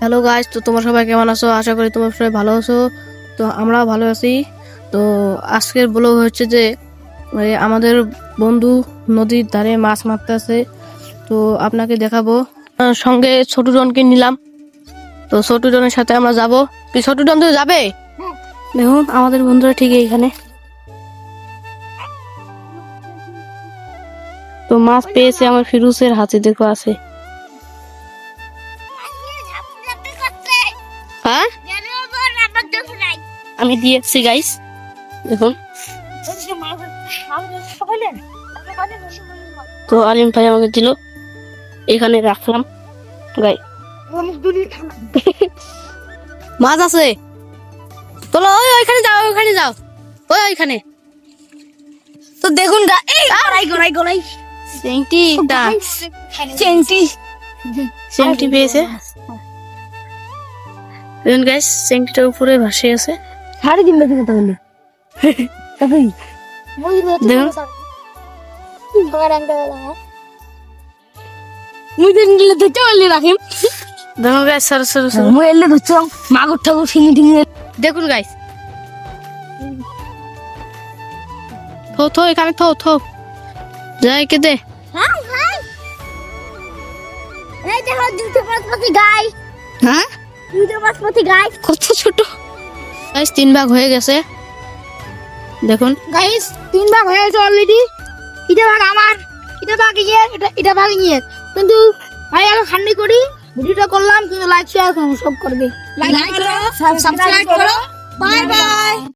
Hello guys তো তোমরা সবাই কেমন আছো? আশা করি তোমরা সবাই ভালো আছো। তো আমরাও ভালো আছি। তো আজকের ব্লগ হচ্ছে যে আমাদের বন্ধু নদীর ধারে মাছ মারতে আছে তো আপনাকে দেখাবো। সঙ্গে ছোট জনকে নিলাম। তো ছোট জনের সাথে আমরা যাব। কি ছোট জন তো যাবে? দেখুন, আমাদের বন্ধুরা ঠিক এইখানে। তো মাছ পেয়েছে আমার ফিরুজের হাতে, দেখো আছে। আমি দিয়েছি গাইস দেখুন। তো আলিম ভাই আমাকে দিল। এখানে রাখলাম গাই মাছ আছে। চলো ওই ওইখানে যাও ওইখানে যাও। ওই ওইখানে। তো দেখুন গা এই গড়াই গড়াই গড়াই। চেংটিটা চেংটি চেংটি পেয়েছে। দেখুন গাইস চেংটিটার উপরে ভাসে আছে। সাড়ে দিন দেখে। তাহলে রাখিম। গাইস সরো সরো সরো। এলে ধরছ মাগুর ঠাকুর ফিঙে টিঙে। দেখুন গাইস থো থো এখানে থো থো। যাই কে দে। এই দেখো দুটো বাসমতি গাই হ্যাঁ? দুটো বাসমতি গাই কত ছোট। গাইস তিন ভাগ হয়ে গেছে। দেখুন। গাইস তিন ভাগ হয়ে গেছে অলরেডি এটা ভাগ আমার এটা ভাগ ইয়ে এটা এটা ভাগ ইয়ে কিন্তু ভাই আগে খান্ডি করি। ভিডিওটা করলাম কিন্তু লাইক শেয়ার সব করবে। লাইক করো সাবস্ক্রাইব করো। Bye bye